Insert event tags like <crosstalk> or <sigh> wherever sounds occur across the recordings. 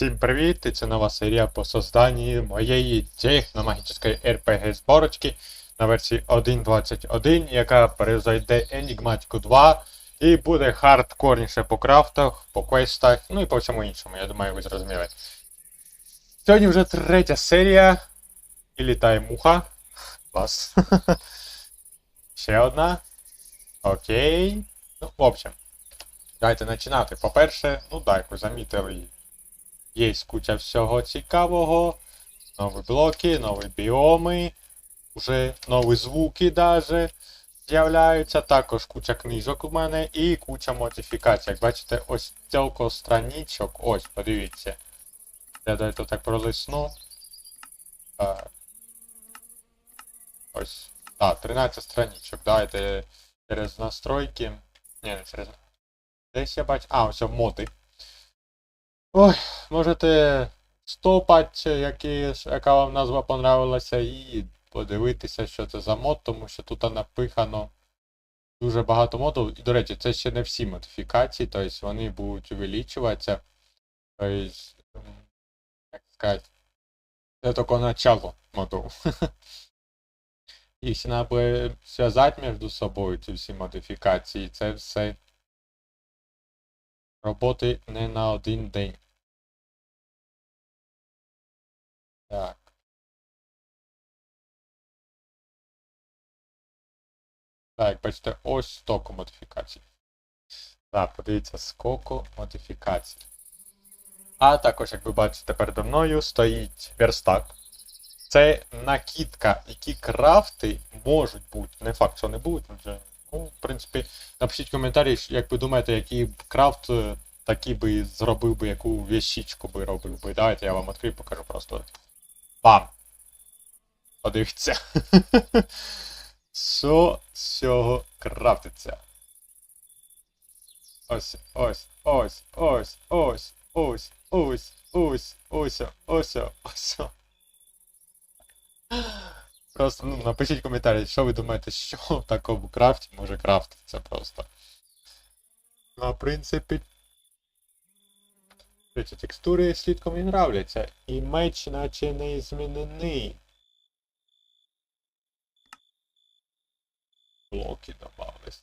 Всім привіт! Це нова серія по созданні моєї техномагічної RPG зборочки на версії 1.21, яка перезайде Енігматику 2 і буде хардкорніше по крафтах, по квестах, ну і по всьому іншому, я думаю, ви зрозуміли. Сьогодні вже третя серія. І літає муха. Клас. <laughs> Ще одна. Окей. Ну, в общем. Давайте починати. По-перше, ну так, ви замітили, є куча всього цікавого. Нові блоки, нові біоми, уже нові звуки даже з'являються. Також куча книжок у мене і куча модифікацій. Як бачите, ось стілко страничок. Ось, подивіться. Я давайте так пролисну. Так. Ось. Так, 13 страничок. Давайте через настройки. Ні, не через. Десь я бачу. А, ось моди. Ой, можете стопати, які, яка вам назва понравилася, і подивитися, що це за мод, тому що тут напихано дуже багато модів. І, до речі, це ще не всі модифікації, тобто вони будуть увеличуватися. Тобто, як сказати, це тільки начало модів. Їх треба зв'язати між собою, ці всі модифікації, це все роботи не на один день. Так. Так, бачите, ось стоку модифікацій. Так, подивіться, скоку модифікацій. А також, як ви бачите, передо мною стоїть верстак. Це накидка, які крафти можуть бути. Не факт, що не будуть, вже. Ну, в принципі, напишіть коментарі, як ви думаєте, який крафт е, такий би зробив би, яку вещичку би робив би. Давайте я вам відкрию, покажу просто. Бам! Подивіться. Що з цього крафтиться? Ось, ось, ось, ось, ось, ось, ось, ось, ось, ось, ось. Просто ну, напишіть коментарі, що ви думаєте, що в такому крафті може крафтитися просто. Ну, в принципі. Ці текстури слідком і нравляться. І меч наче не змінений. Блоки добавились.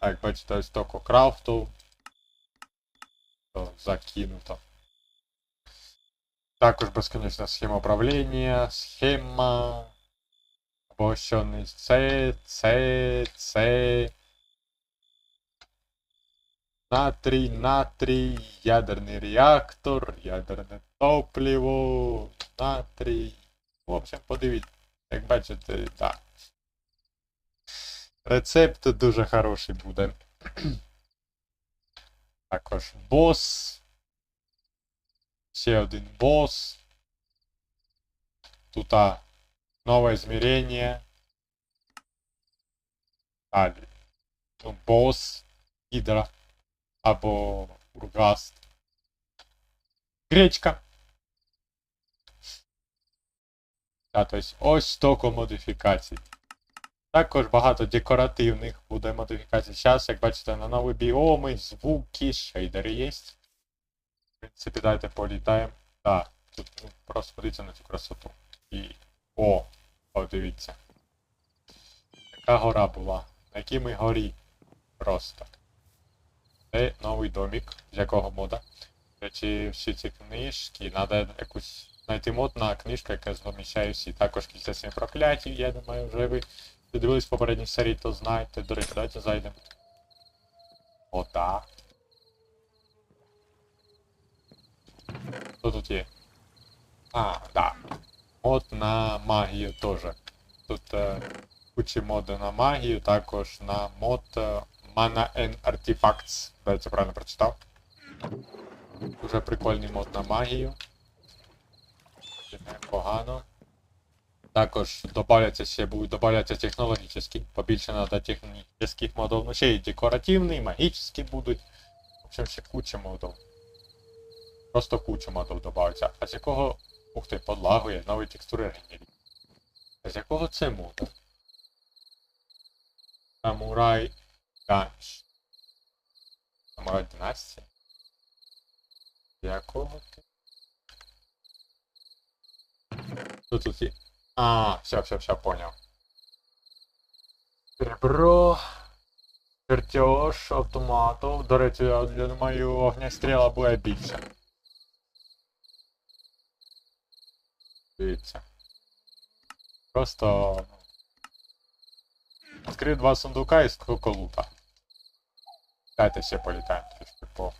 Так, бачите, ось токо крафту. То закинуто. Також безконечна схема управління, схема. Обогащений С, С, С. Натрій, натрій, ядерний реактор, ядерне топливо, натрій. В общем, подивіться. Як бачите, так. Рецепт дуже хороший буде. <clears throat> Також бос. Ще один босс. Тут а, новое измерение. Далі. Ну, босс. Гідра. Або ургаст. Гречка. А, тобто ось столько модифікацій. Також багато декоративних буде модифікацій. Зараз, як бачите, на нові біоми, звуки, шейдери є. В принципі, давайте політаємо. Так, тут ну, просто подивіться на цю красоту. І... О! Подивіться. Яка гора була? На якій ми горі? Просто. Це новий домик, з якого мода. Речі, всі ці книжки, треба якусь знайти мод на книжку, яка зміщає всі. Також кілька сім проклятів, я думаю, вже ви дивились попередній серії, то знаєте. До речі, давайте зайдемо. О, так. Что тут є? А, да. Мод на магію теж. Тут е, куча моди на магію, також на мод е, Mana and Artifacts. Да, це правильно прочитав. Дуже прикольний мод на магію. Непогано. Також добавляться ще будуть добавляться технологічні. Побільше надо технологічних модів. Ну ще й декоративні, магічні будуть. В общем, ще куча модів. Просто кучу модів додається. А з якого... Ух ти, подлагує, нові текстури генері. А з якого це мода? Самурай Ганш. Самурай династія. Якого ти? Тут тут є. А, все, все, все, понял. Ребро. Чертеж автомату. До речі, я думаю, огнестріла буде більше. Дивіться. Просто. ну, Відкрив два сундука і скільки лута. Дайте ще політаємо трішки по.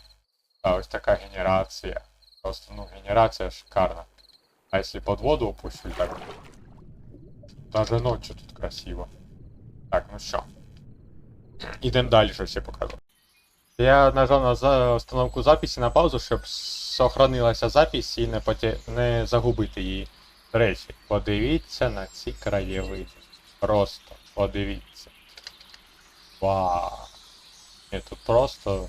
А ось така генерація. Просто, ну, генерація шикарна. А если под воду опущу, так... Даже ночью тут красиво. Так, ну що. Ідемо далі, що ще покажу. Я нажав на за... установку записі на паузу, щоб сохранилася запись і не, поте... не загубити її. Речі, подивіться на ці краєвиди. Просто подивіться. Вау. Ні, тут просто.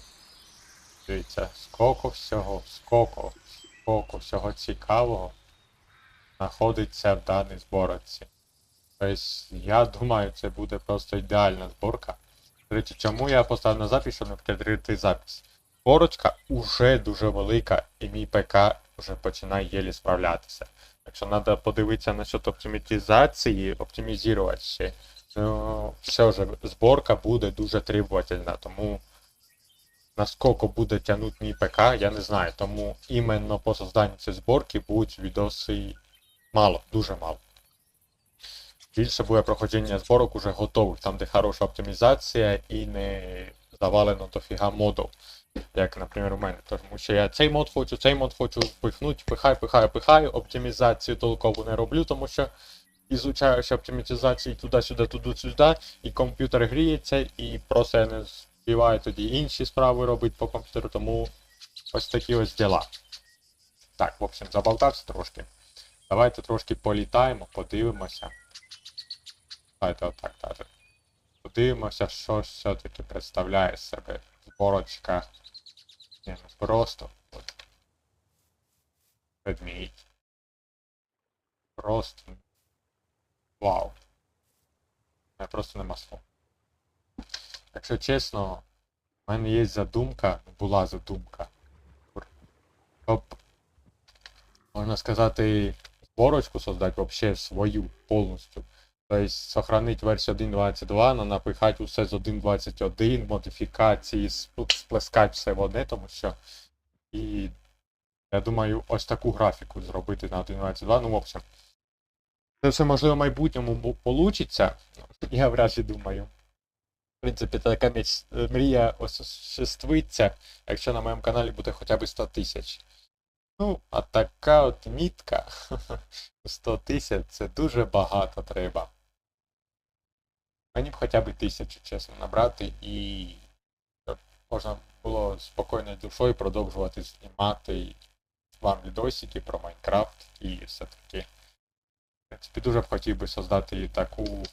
Дивіться, скільки всього, скільки, скільки всього цікавого знаходиться в даній зборці. Тобто, я думаю, це буде просто ідеальна зборка. Речі, чому я поставив на запис, щоб не підтримати запис? Зборочка уже дуже велика, і мій ПК вже починає єлі справлятися. Якщо треба подивитися насчет оптимізації, оптимізувати ще, ну, все вже зборка буде дуже требовательна, тому наскільки буде тягнути мій ПК, я не знаю. Тому іменно по созданню цієї зборки будуть відоси мало, дуже мало. Більше буде проходження зборок уже готових, там де хороша оптимізація і не завалено дофіга модів. Як, наприклад, у мене. Тому що я цей мод хочу, цей мод хочу впихнути, пихаю, пихаю, пихаю. Оптимізацію толково не роблю, тому що ізучаєш оптимізації туди-сюди, туди-сюди, і комп'ютер гріється, і просто я не співаю тоді інші справи робити по комп'ютеру, тому ось такі ось діла. Так, в общем, заболтався трошки. Давайте трошки політаємо, подивимося. Давайте отак даже. Подивимося, що все-таки представляє себе зборочка. Ні, ну просто. От. Ведмідь. Просто. Вау. Я просто нема слов. Якщо чесно, в мене є задумка, була задумка. Щоб, можна сказати, зборочку создать вообще свою повністю. Тобто сохранить версію 1.22, но напихати усе з 1.21, модифікації, сплескати все в одне, тому що. І я думаю, ось таку графіку зробити на 1.22. Ну, в общем. Це все можливо в майбутньому получиться. Я вряд ли думаю. В принципі, така мрія осуществиться, якщо на моєму каналі буде хоча б 100 тисяч. Ну, а така от мітка <laughs> 100 тисяч це дуже багато треба. Мені б хоча б тисячу, чесно, набрати і щоб можна було спокійною душою продовжувати знімати вам відосики про Майнкрафт і все таке. В принципі, дуже б хотів би создати таку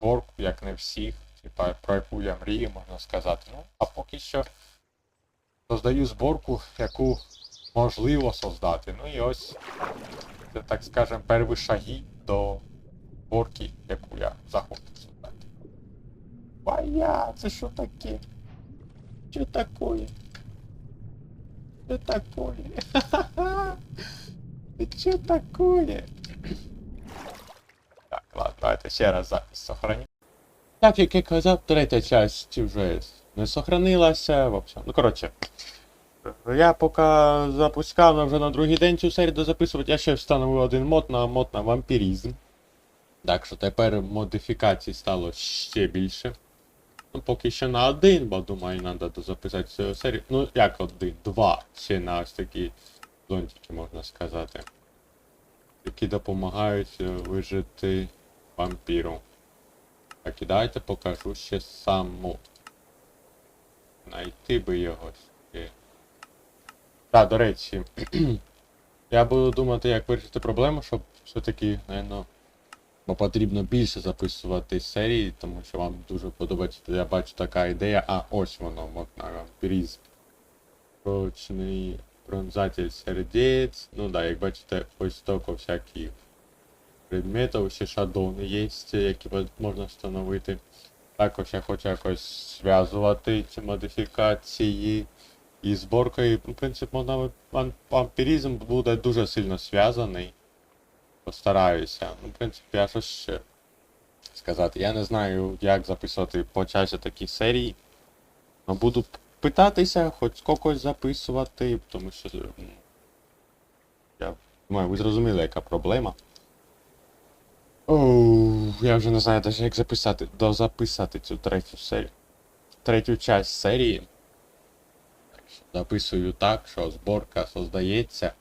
зборку, як не всіх, типа про яку я мрію, можна сказати. Ну, а поки що создаю зборку, яку можливо создати. Ну і ось це, так скажем, перші шаги до зборки, яку я захочу Вая, це що таке? Що таке? Що таке? Це <laughs> що таке? Так, ладно, давайте ще раз запис сохраню. Так, як я казав, третя часть вже не сохранилася. В общем, ну коротше. Я поки запускав вже на другий день цю серію дозаписувати, я ще встановив один мод на мод на вампірізм. Так що тепер модифікацій стало ще більше. Поки що на один, бо думаю, треба дозаписати цю серію. Ну, як один, два. Ще на ось такі зонтики, можна сказати. Які допомагають е, вижити вампіру. Так і дайте покажу ще сам мод. Найти би його ще. Так, до речі, <clears throat> я буду думати, як вирішити проблему, щоб все-таки, напевно, бо потрібно більше записувати серії, тому що вам дуже подобається, я бачу така ідея, а ось воно, на вампірізм. Прочний пронзатель сердець. Ну да, як бачите, ось столько всяких предметів, ще шадони є, які можна встановити. Також я хочу якось зв'язувати ці модифікації. І зборкою, ну, в принципі, ви- вампіризм буде дуже сильно зв'язаний. Постараюся. Ну, в принципі, я щось ще сказати. Я не знаю, як записувати по часі такі серії. Но буду питатися, хоч скокось записувати, тому що. ну, Я думаю, ви зрозуміли, яка проблема. Оу, я вже не знаю навіть як записати, дозаписати цю третю серію. Третю часть серії. Записую так, що зборка создається.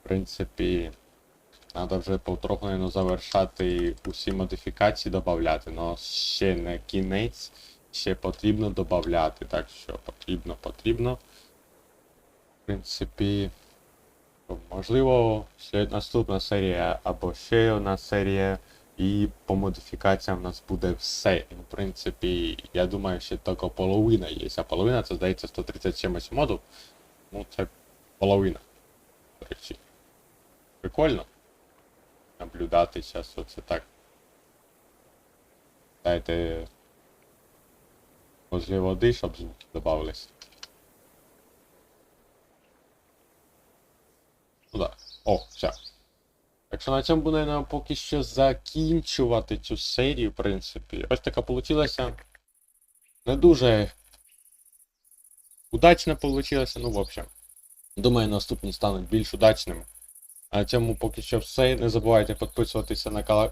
В принципі, треба вже потроху завершати усі модифікації додати, але ще не кінець, ще потрібно додати. Так що потрібно, потрібно. В принципі, можливо, слід наступна серія або ще одна серія. І по модифікаціям в нас буде все. В принципі, я думаю, що тільки половина є. А половина це здається 130 чимось модів. Ну, це половина. До речі. Прикольно. Наблюдати зараз оце так. Дайте возле води, щоб звуки додавались. Ну да. О, все. Так що на цьому будемо поки що закінчувати цю серію, в принципі. Ось така получилася. Не дуже удачно получилася, ну в общем. Думаю, наступні стануть більш удачними. На цьому поки що все. Не забувайте підписуватися на,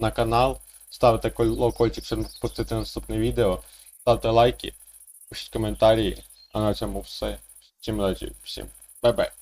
на канал, ставити колокольчик, щоб не пропустити наступне відео, ставте лайки, пишіть коментарі. А на цьому все. Всім удачі, всім. Бай-бай.